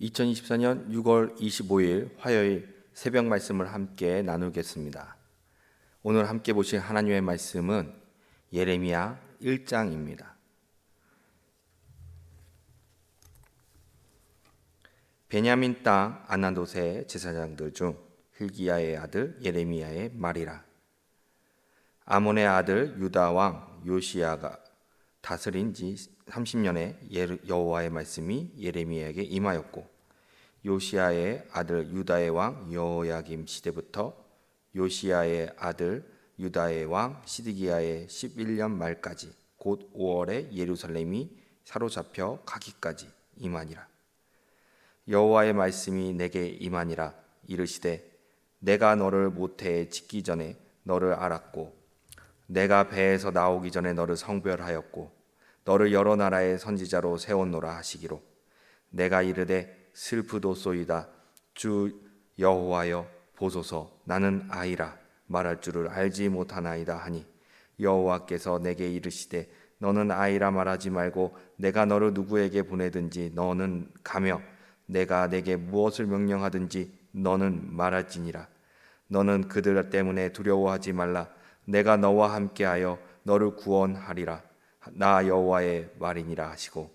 2024년 6월 25일 화요일 새벽 말씀을 함께 나누겠습니다. 오늘 함께 보실 하나님의 말씀은 예레미야 1장입니다. 베냐민 땅 아나도세 제사장들 중 hil기야의 아들 예레미야의 말이라 아몬의 아들 유다 왕 요시야가 다스린 지 30년에 여호와의 말씀이 예레미야에게 임하였고 요시야의 아들 유다의 왕 여호야김 시대부터 요시야의 아들 유다의 왕 시드기야의 11년 말까지 곧 5월에 예루살렘이 사로잡혀 가기까지 임하니라. 여호와의 말씀이 내게 임하니라 이르시되 내가 너를 모태에 짓기 전에 너를 알았고 내가 배에서 나오기 전에 너를 성별하였고 너를 여러 나라의 선지자로 세웠노라 하시기로. 내가 이르되 슬프도소이다. 주 여호와여 보소서. 나는 아이라 말할 줄을 알지 못하나이다 하니 여호와께서 내게 이르시되 너는 아이라 말하지 말고 내가 너를 누구에게 보내든지 너는 가며 내가 내게 무엇을 명령하든지 너는 말할지니라. 너는 그들 때문에 두려워하지 말라 내가 너와 함께하여 너를 구원하리라. 나 여호와의 말이니라 하시고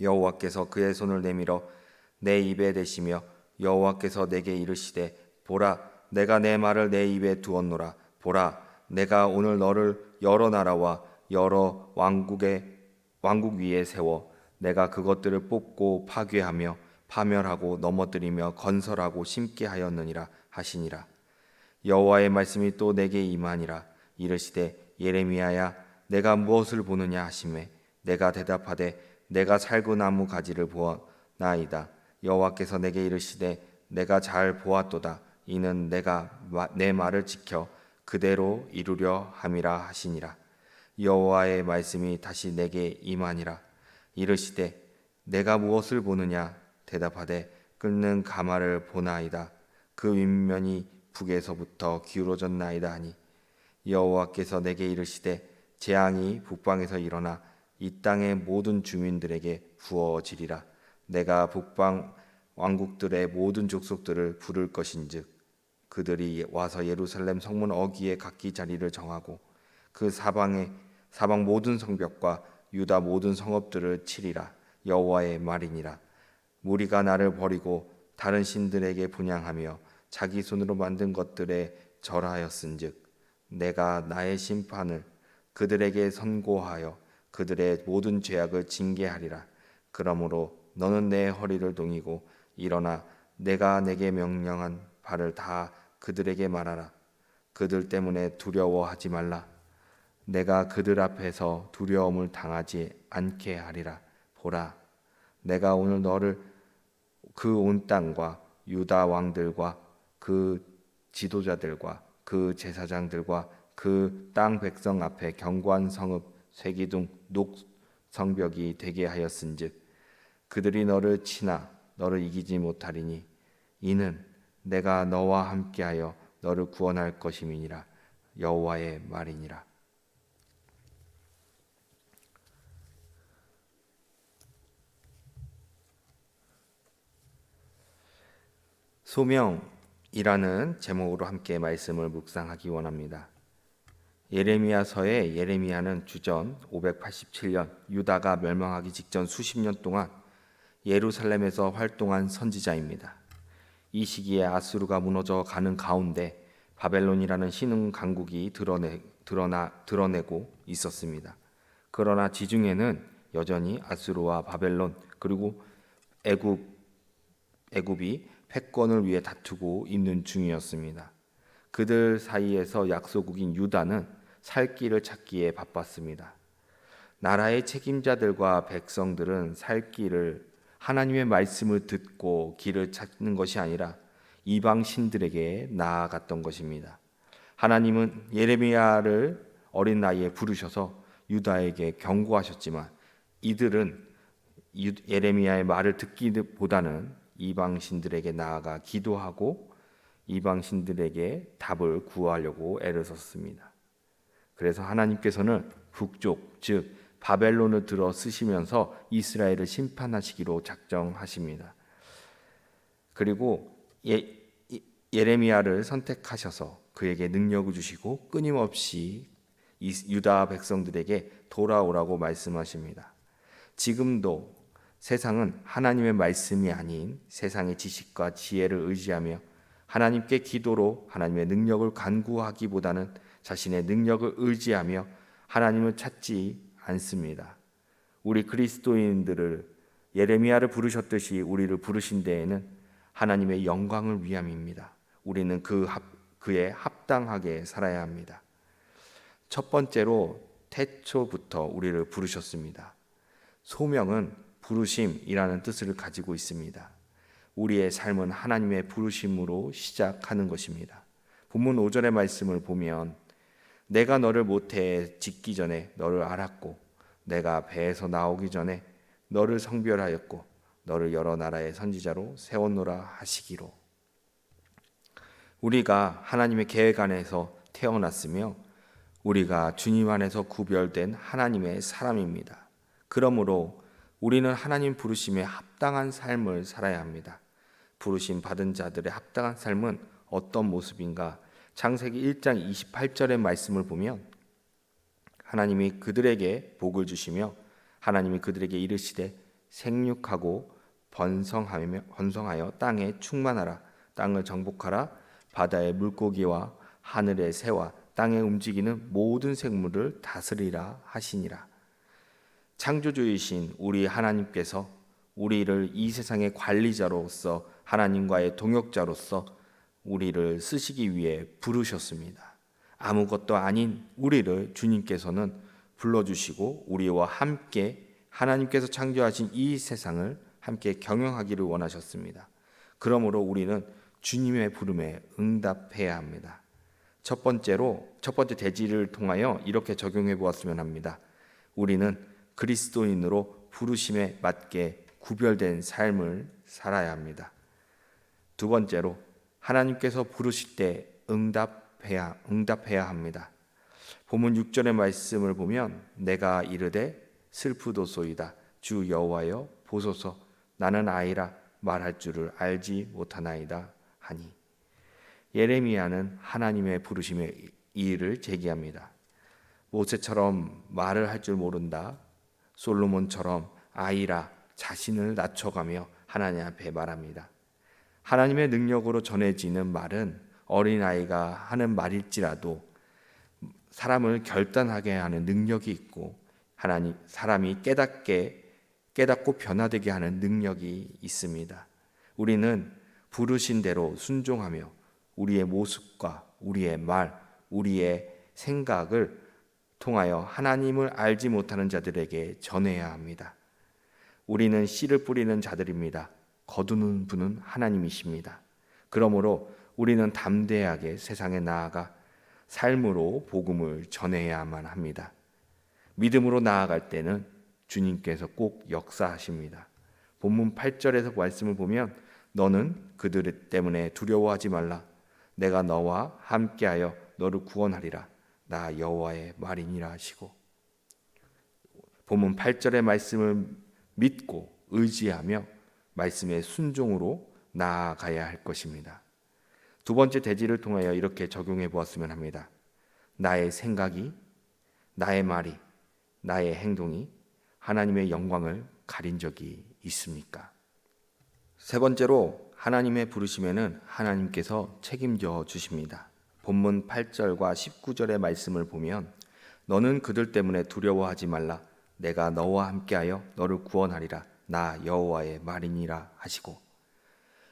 여호와께서 그의 손을 내밀어 내 입에 대시며 여호와께서 내게 이르시되 보라 내가 내 말을 내 입에 두었노라. 보라 내가 오늘 너를 여러 나라와 여러 왕국의 왕국 위에 세워 내가 그것들을 뽑고 파괴하며 파멸하고 넘어뜨리며 건설하고 심게 하였느니라 하시니라 여호와의 말씀이 또 내게 임하니라. 이르시되 예레미야야 내가 무엇을 보느냐 하심에 내가 대답하되 내가 살구 나무 가지를 보았나이다. 여호와께서 내게 이르시되 내가 잘 보았도다. 이는 내가 내 말을 지켜 그대로 이루려 함이라 하시니라. 여호와의 말씀이 다시 내게 임하니라. 이르시되 내가 무엇을 보느냐 대답하되 끓는 가마를 보나이다. 그 윗면이 북에서부터 기울어졌나이다 하니 여호와께서 내게 이르시되 재앙이 북방에서 일어나 이 땅의 모든 주민들에게 부어지리라. 내가 북방 왕국들의 모든 족속들을 부를 것인즉 그들이 와서 예루살렘 성문 어귀에 각기 자리를 정하고 그 사방에 사방 모든 성벽과 유다 모든 성읍들을 치리라. 여호와의 말이니라. 무리가 나를 버리고 다른 신들에게 분양하며 자기 손으로 만든 것들에 절하였은즉 내가 나의 심판을 그들에게 선고하여 그들의 모든 죄악을 징계하리라. 그러므로 너는 내 허리를 동이고 일어나 내가 내게 명령한 바를 다 그들에게 말하라. 그들 때문에 두려워하지 말라. 내가 그들 앞에서 두려움을 당하지 않게 하리라. 보라. 내가 오늘 너를 그 온 땅과 유다 왕들과 그 지도자들과 그 제사장들과 그 땅 백성 앞에 경관 성읍 쇠기둥 녹 성벽이 되게 하였은즉 그들이 너를 치나 너를 이기지 못하리니 이는 내가 너와 함께하여 너를 구원할 것임이니라. 여호와의 말이니라. 소명 이라는 제목으로 함께 말씀을 묵상하기 원합니다. 예레미야서의 예레미야는 주전 587년 유다가 멸망하기 직전 수십 년 동안 예루살렘에서 활동한 선지자입니다. 이 시기에 아수르가 무너져 가는 가운데 바벨론이라는 신흥 강국이 드러내, 드러나, 드러내고 있었습니다. 그러나 지중해는 여전히 아수르와 바벨론 그리고 애굽 애굽이 패권을 위해 다투고 있는 중이었습니다. 그들 사이에서 약소국인 유다는 살 길을 찾기에 바빴습니다. 나라의 책임자들과 백성들은 살 길을 하나님의 말씀을 듣고 길을 찾는 것이 아니라 이방 신들에게 나아갔던 것입니다. 하나님은 예레미야를 어린 나이에 부르셔서 유다에게 경고하셨지만 이들은 예레미야의 말을 듣기보다는 이방 신들에게 나아가 기도하고 이방 신들에게 답을 구하려고 애를 썼습니다. 그래서 하나님께서는 북쪽 즉 바벨론을 들어 쓰시면서 이스라엘을 심판하시기로 작정하십니다. 그리고 예, 이- 예레미야를 선택하셔서 그에게 능력을 주시고 끊임없이 이 유다 백성들에게 돌아오라고 말씀하십니다. 지금도 세상은 하나님의 말씀이 아닌 세상의 지식과 지혜를 의지하며 하나님께 기도로 하나님의 능력을 간구하기보다는 자신의 능력을 의지하며 하나님을 찾지 않습니다. 우리 그리스도인들을 예레미야를 부르셨듯이 우리를 부르신 데에는 하나님의 영광을 위함입니다. 우리는 그 합, 그에 합당하게 살아야 합니다. 첫 번째로 태초부터 우리를 부르셨습니다. 소명은 부르심이라는 뜻을 가지고 있습니다. 우리의 삶은 하나님의 부르심으로 시작하는 것입니다. 본문 5절의 말씀을 보면 내가 너를 모태에 짓기 전에 너를 알았고 내가 배에서 나오기 전에 너를 성별하였고 너를 여러 나라의 선지자로 세웠노라 하시기로 우리가 하나님의 계획 안에서 태어났으며 우리가 주님 안에서 구별된 하나님의 사람입니다. 그러므로 우리는 하나님 부르심에 합당한 삶을 살아야 합니다. 부르심 받은 자들의 합당한 삶은 어떤 모습인가? 창세기 1장 28절의 말씀을 보면 하나님이 그들에게 복을 주시며 하나님이 그들에게 이르시되 생육하고 번성하며 번성하여 땅에 충만하라 땅을 정복하라 바다의 물고기와 하늘의 새와 땅에 움직이는 모든 생물을 다스리라 하시니라 창조주이신 우리 하나님께서 우리를 이 세상의 관리자로서 하나님과의 동역자로서 우리를 쓰시기 위해 부르셨습니다. 아무것도 아닌 우리를 주님께서는 불러주시고 우리와 함께 하나님께서 창조하신 이 세상을 함께 경영하기를 원하셨습니다. 그러므로 우리는 주님의 부름에 응답해야 합니다. 첫 번째로 첫 번째 대지를 통하여 이렇게 적용해 보았으면 합니다. 우리는 그리스도인으로 부르심에 맞게 구별된 삶을 살아야 합니다. 두 번째로 하나님께서 부르실 때 응답해야 응답해야 합니다. 본문 6절의 말씀을 보면 내가 이르되 슬프도소이다 주 여호와여 보소서 나는 아이라 말할 줄을 알지 못하나이다 하니 예레미야는 하나님의 부르심의 이의를 제기합니다. 모세처럼 말을 할 줄 모른다. 솔로몬처럼 아이라 자신을 낮춰가며 하나님 앞에 말합니다. 하나님의 능력으로 전해지는 말은 어린아이가 하는 말일지라도 사람을 결단하게 하는 능력이 있고 하나님 사람이 깨닫게 깨닫고 변화되게 하는 능력이 있습니다. 우리는 부르신 대로 순종하며 우리의 모습과 우리의 말, 우리의 생각을 통하여 하나님을 알지 못하는 자들에게 전해야 합니다. 우리는 씨를 뿌리는 자들입니다. 거두는 분은 하나님이십니다. 그러므로 우리는 담대하게 세상에 나아가 삶으로 복음을 전해야만 합니다. 믿음으로 나아갈 때는 주님께서 꼭 역사하십니다. 본문 8절에서 말씀을 보면 너는 그들 때문에 두려워하지 말라. 내가 너와 함께하여 너를 구원하리라. 나 여호와의 말이니라 하시고 본문 8절의 말씀을 믿고 의지하며 말씀의 순종으로 나아가야 할 것입니다. 두 번째 대지를 통하여 이렇게 적용해 보았으면 합니다. 나의 생각이, 나의 말이, 나의 행동이 하나님의 영광을 가린 적이 있습니까? 세 번째로 하나님의 부르심에는 하나님께서 책임져 주십니다. 본문 8절과 19절의 말씀을 보면 너는 그들 때문에 두려워하지 말라. 내가 너와 함께하여 너를 구원하리라. 나 여호와의 말이니라 하시고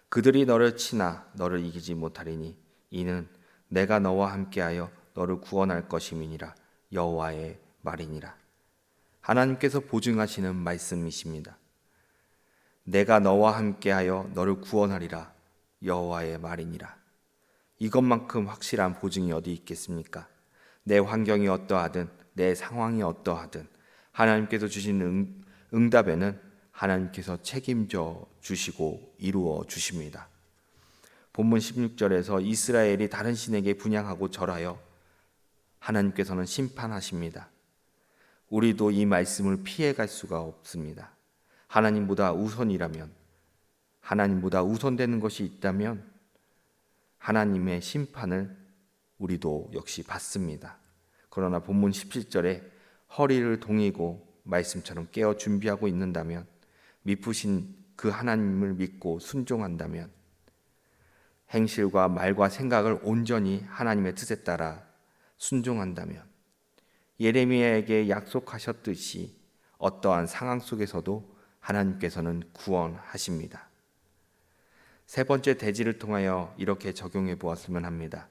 그들이 너를 치나 너를 이기지 못하리니 이는 내가 너와 함께하여 너를 구원할 것임이니라. 여호와의 말이니라. 하나님께서 보증하시는 말씀이십니다. 내가 너와 함께하여 너를 구원하리라. 여호와의 말이니라 이것만큼 확실한 보증이 어디 있겠습니까? 내 환경이 어떠하든 내 상황이 어떠하든 하나님께서 주신 응, 응답에는 하나님께서 책임져 주시고 이루어 주십니다. 본문 16절에서 이스라엘이 다른 신에게 분양하고 절하여 하나님께서는 심판하십니다. 우리도 이 말씀을 피해갈 수가 없습니다. 하나님보다 우선이라면 하나님보다 우선되는 것이 있다면 하나님의 심판을 우리도 역시 받습니다. 그러나 본문 17절에 허리를 동이고 말씀처럼 깨어 준비하고 있는다면 미쁘신 그 하나님을 믿고 순종한다면 행실과 말과 생각을 온전히 하나님의 뜻에 따라 순종한다면 예레미야에게 약속하셨듯이 어떠한 상황 속에서도 하나님께서는 구원하십니다. 세 번째 대지를 통하여 이렇게 적용해 보았으면 합니다.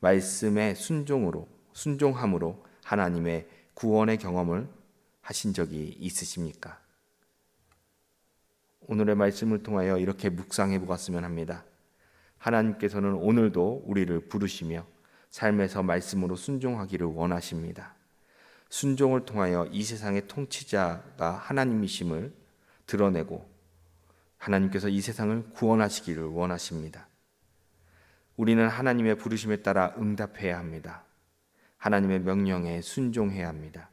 말씀의 순종으로 순종함으로 하나님의 구원의 경험을 하신 적이 있으십니까? 오늘의 말씀을 통하여 이렇게 묵상해 보았으면 합니다. 하나님께서는 오늘도 우리를 부르시며 삶에서 말씀으로 순종하기를 원하십니다. 순종을 통하여 이 세상의 통치자가 하나님이심을 드러내고 하나님께서 이 세상을 구원하시기를 원하십니다. 우리는 하나님의 부르심에 따라 응답해야 합니다. 하나님의 명령에 순종해야 합니다.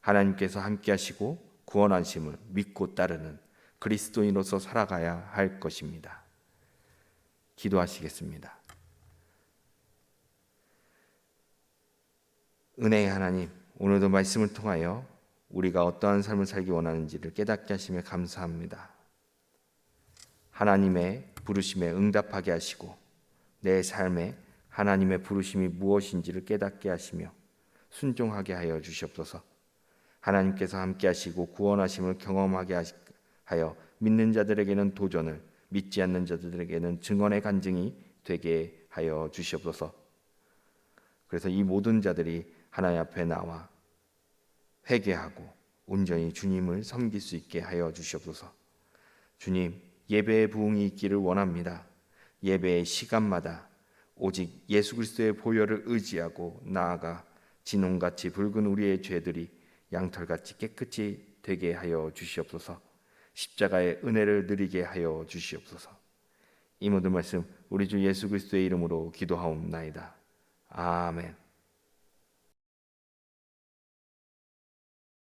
하나님께서 함께 하시고 구원하심을 믿고 따르는 그리스도인으로서 살아가야 할 것입니다. 기도하시겠습니다. 은혜의 하나님, 오늘도 말씀을 통하여 우리가 어떠한 삶을 살기 원하는지를 깨닫게 하심에 감사합니다. 하나님의 부르심에 응답하게 하시고 내 삶에 하나님의 부르심이 무엇인지를 깨닫게 하시며 순종하게 하여 주시옵소서. 하나님께서 함께 하시고 구원하심을 경험하게 하여 믿는 자들에게는 도전을 믿지 않는 자들에게는 증언의 간증이 되게 하여 주시옵소서. 그래서 이 모든 자들이 하나님 앞에 나와 회개하고 온전히 주님을 섬길 수 있게 하여 주시옵소서. 주님, 예배의 부흥이 있기를 원합니다. 예배의 시간마다 오직 예수 그리스도의 보혈을 의지하고 나아가 진홍같이 붉은 우리의 죄들이 양털같이 깨끗이 되게 하여 주시옵소서. 십자가의 은혜를 누리게 하여 주시옵소서. 이 모든 말씀 우리 주 예수 그리스도의 이름으로 기도하옵나이다. 아멘.